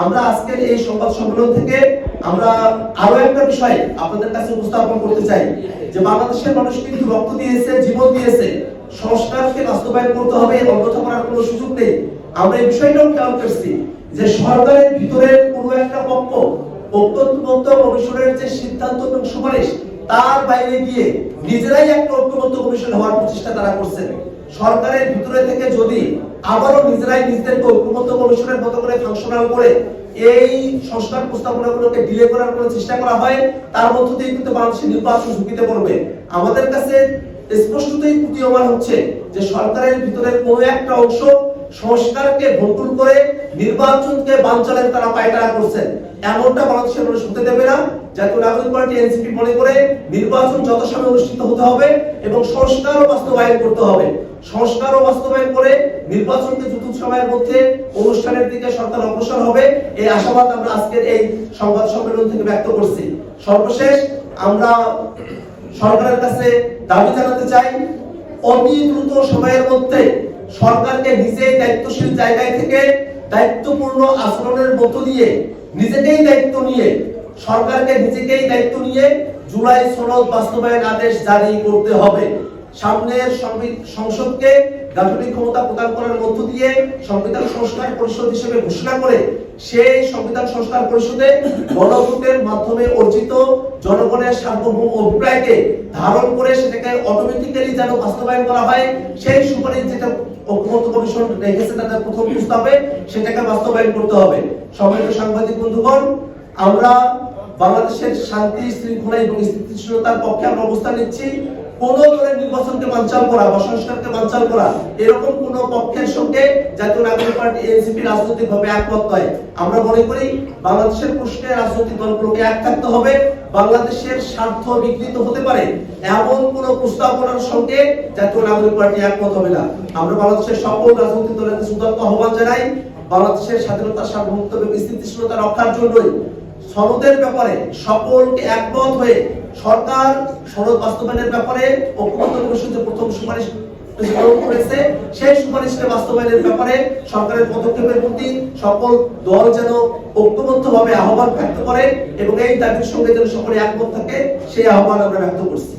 আমরা আজকের এই সংবাদ সম্মেলন থেকে আমরা আরও একটা বিষয় আপনাদের কাছে উপস্থাপন করতে চাই, যে বাংলাদেশের মানুষ কিন্তু রক্ত দিয়েছে, জীবন দিয়েছে, সংস্কারকে বাস্তবায়ন করতে হবে অন্যথা করার কোনো সুযোগ নেই। আমরা এই বিষয়টাও খেয়াল করছি যে সরকারের ভিতরের কোনো একটা পক্ষ ঐক্যবদ্ধ কমিশনের যে সিদ্ধান্ত এবং সুপারিশ, তার বাইরে গিয়ে নিজেরাই একটা ঐক্যবদ্ধ কমিশন হওয়ার প্রচেষ্টা তারা করছেন। সরকারের ভিতরে থেকে যদি আবারও নিজেরাই নিজেদেরকে ঐক্যমত কমিশনের মতো করে ফাংশনাল করে এই সংস্কার প্রস্তাবনাগুলোকে ডিলে করার কোনো চেষ্টা করা হয়, তার মধ্য দিয়ে কিন্তু বাংলাদেশের নির্বাচন ঝুঁকিতে পড়বে। আমাদের কাছে স্পষ্টতই প্রতীয়মান হচ্ছে যে সরকারের ভিতরে কোনো একটা অংশ সংস্কারকে ভন্টুল করে নির্বাচনকে বানচালের তারা পায়তারা করছেন। এমনটা বাংলাদেশের মানুষ হতে দেবে না। জাতীয় নাগরিক পার্টি এনসিপি মনে করে নির্বাচন যথাসময়ে অনুষ্ঠিত হতে হবে এবং সংস্কারও বাস্তবায়ন করতে হবে। সংস্কারও বাস্তবায়ন করে নির্বাচনকে দ্রুত সময়ের মধ্যে অনুষ্ঠানের দিকে সরকার অগ্রসর হবে, এই আশাবাদ আমরা আজকের এই সংবাদ সম্মেলন থেকে ব্যক্ত করছি। সর্বশেষ আমরা সরকারের কাছে দাবি জানাতে চাই, অতি দ্রুত সময়ের মধ্যে সরকারকে নিজেই দায়িত্বশীল জায়গায় থেকে দায়িত্বপূর্ণ আচরণের মতো দিয়ে নিজেকেই দায়িত্ব নিয়ে, সরকারকে নিজেকেই দায়িত্ব নিয়ে জুলাই সনদ বাস্তবায়ন আদেশ জারি করতে হবে। সামনের সংসদকে গাঠনিক ক্ষমতা প্রদান করার মধ্য দিয়ে সংবিধান সংস্কার পরিষদ হিসেবে ঘোষণা করে সেই সংবিধান সংস্কার পরিষদে গণভোটের মাধ্যমে অর্জিত জনগণের সার্বভৌম অভিপ্রায়কে ধারণ করে সেটাকে অটোমেটিক্যালি যেন বাস্তবায়ন করা হয়, সেই সুপারিশ যেটা ঐক্যমত্য কমিশন রেখেছে তাদের প্রথম প্রস্তাবে, সেটাকে বাস্তবায়ন করতে হবে। সম্মানিত সাংবাদিক বন্ধুগণ, আমরা বাংলাদেশের শান্তি, শৃঙ্খলা এবং স্থিতিশীলতার পক্ষে আমরা অবস্থান নিচ্ছি। কোন দলের নির্বাচনকে বানচাল করা বা সংস্কারকে করা, এরকম কোন পক্ষের সঙ্গে জাতীয় নাগরিক পার্টি, এনসিপি রাজনৈতিক ভাবে একমত নয়। আমরা মনে করি বাংলাদেশের রাজনৈতিক দলগুলোকে এক থাকতে হবে, বাংলাদেশের স্বার্থ হতে পারে, এমন কোন প্রস্তাবনার সঙ্গে জাতীয় নাগরিক পার্টি একমত হবে না। আমরা বাংলাদেশের সকল রাজনৈতিক দলের আহ্বান জানাই, বাংলাদেশের স্বাধীনতা, সার্বভৌমত্ব এবং স্থিতিশীলতা রক্ষার জন্যই সনদের ব্যাপারে সকলকে একমত হয়ে সরকার সড়ক বাস্তবায়নের ব্যাপারে ঐক্যবদ্ধ কমিশন যে প্রথম সুপারিশ করেছে, সেই সুপারিশকে বাস্তবায়নের ব্যাপারে সরকারের পদক্ষেপের প্রতি সকল দল যেন ঐক্যবদ্ধভাবে আহ্বান ব্যক্ত করে এবং এই দাবির সঙ্গে যেন সকলে একমত থাকে, সেই আহ্বান আমরা ব্যক্ত করছি।